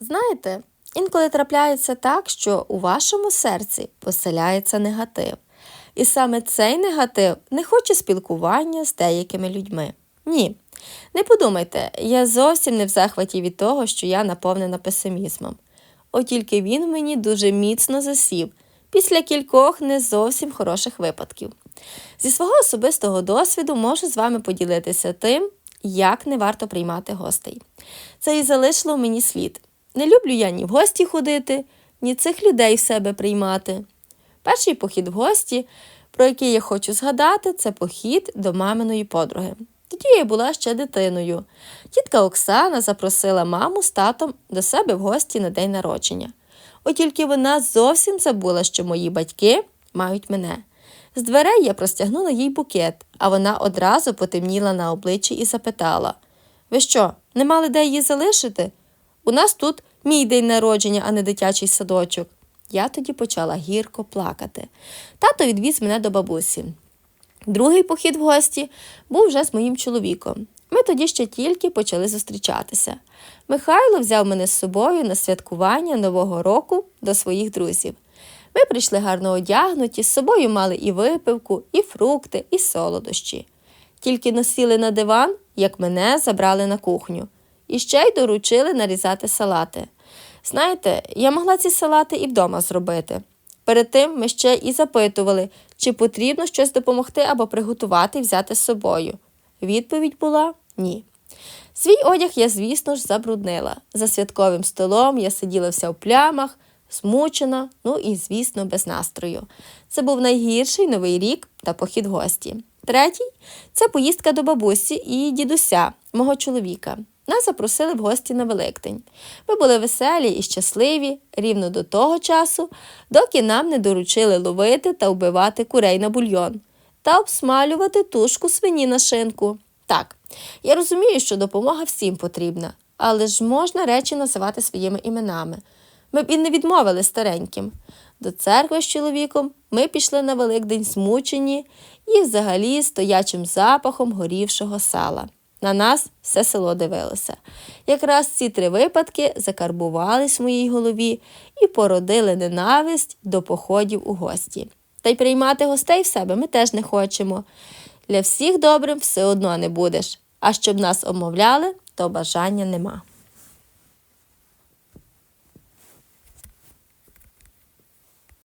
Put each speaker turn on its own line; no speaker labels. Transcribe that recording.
Знаєте, інколи трапляється так, що у вашому серці поселяється негатив. І саме цей негатив не хоче спілкування з деякими людьми. Ні. Не подумайте, я зовсім не в захваті від того, що я наповнена песимізмом. От тільки він мені дуже міцно засів після кількох не зовсім хороших випадків. Зі свого особистого досвіду можу з вами поділитися тим, як не варто приймати гостей. Це і залишило мені слід. Не люблю я ні в гості ходити, ні цих людей в себе приймати. Перший похід в гості, про який я хочу згадати, це похід до маминої подруги. Тоді я була ще дитиною. Тітка Оксана запросила маму з татом до себе в гості на день народження. От тільки вона зовсім забула, що мої батьки мають мене. З дверей я простягнула їй букет, а вона одразу потемніла на обличчі і запитала: Ви що, не мали де її залишити? У нас тут мій день народження, а не дитячий садочок. Я тоді почала гірко плакати. Тато відвіз мене до бабусі. Другий похід в гості був вже з моїм чоловіком. Ми тоді ще тільки почали зустрічатися. Михайло взяв мене з собою на святкування Нового року до своїх друзів. Ми прийшли гарно одягнуті, з собою мали і випивку, і фрукти, і солодощі. Тільки носіли на диван, як мене забрали на кухню, і ще й доручили нарізати салати. Знаєте, я могла ці салати і вдома зробити. Перед тим ми ще і запитували, чи потрібно щось допомогти або приготувати і взяти з собою. Відповідь була ні. Свій одяг я, звісно ж, забруднила. За святковим столом я сиділа вся в плямах, змучена, ну і, звісно, без настрою. Це був найгірший новий рік та похід гості. Третій це поїздка до бабусі і дідуся, мого чоловіка. Нас запросили в гості на Великдень. Ми були веселі і щасливі рівно до того часу, доки нам не доручили ловити та вбивати курей на бульйон та обсмалювати тушку свині на шинку. Так, я розумію, що допомога всім потрібна, але ж можна речі називати своїми іменами. Ми б і не відмовили стареньким. До церкви з чоловіком ми пішли на Великдень змучені і взагалі стоячим запахом горівшого сала. На нас все село дивилося. Якраз ці три випадки закарбувались в моїй голові і породили ненависть до походів у гості. Та й приймати гостей в себе ми теж не хочемо. Для всіх добрим все одно не будеш, а щоб нас обмовляли, то бажання нема.